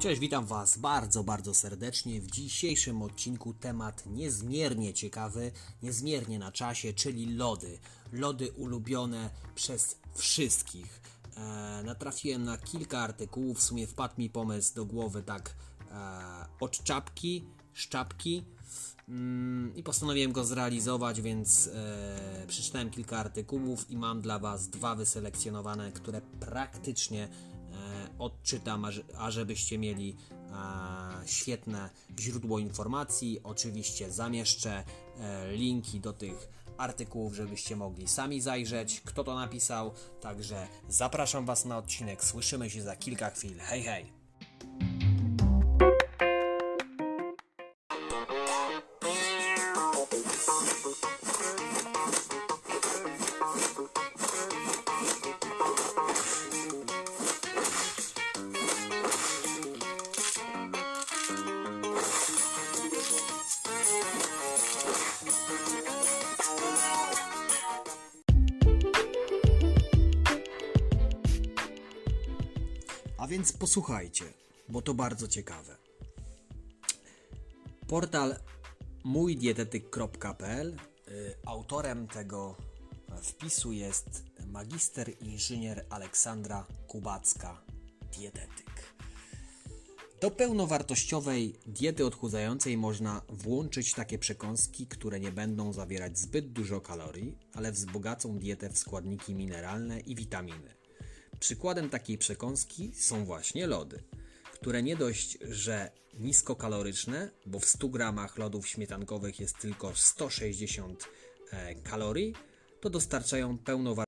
Cześć, witam Was bardzo, bardzo serdecznie. W dzisiejszym odcinku temat niezmiernie ciekawy, niezmiernie na czasie, czyli lody. Lody ulubione przez wszystkich. E, natrafiłem na kilka artykułów, w sumie wpadł mi pomysł do głowy tak e, od czapki, szczapki mm, i postanowiłem go zrealizować, więc e, przeczytałem kilka artykułów i mam dla Was dwa wyselekcjonowane, które praktycznie odczytam, aż- ażebyście mieli e, świetne źródło informacji. Oczywiście zamieszczę e, linki do tych artykułów, żebyście mogli sami zajrzeć, kto to napisał. Także zapraszam Was na odcinek. Słyszymy się za kilka chwil. Hej, hej! A więc posłuchajcie, bo to bardzo ciekawe. Portal mójdietetyk.pl y, Autorem tego wpisu jest magister inżynier Aleksandra Kubacka, dietetyk. Do pełnowartościowej diety odchudzającej można włączyć takie przekąski, które nie będą zawierać zbyt dużo kalorii, ale wzbogacą dietę w składniki mineralne i witaminy. Przykładem takiej przekąski są właśnie lody, które nie dość, że niskokaloryczne, bo w 100 gramach lodów śmietankowych jest tylko 160 e, kalorii, to dostarczają pełnowartościowej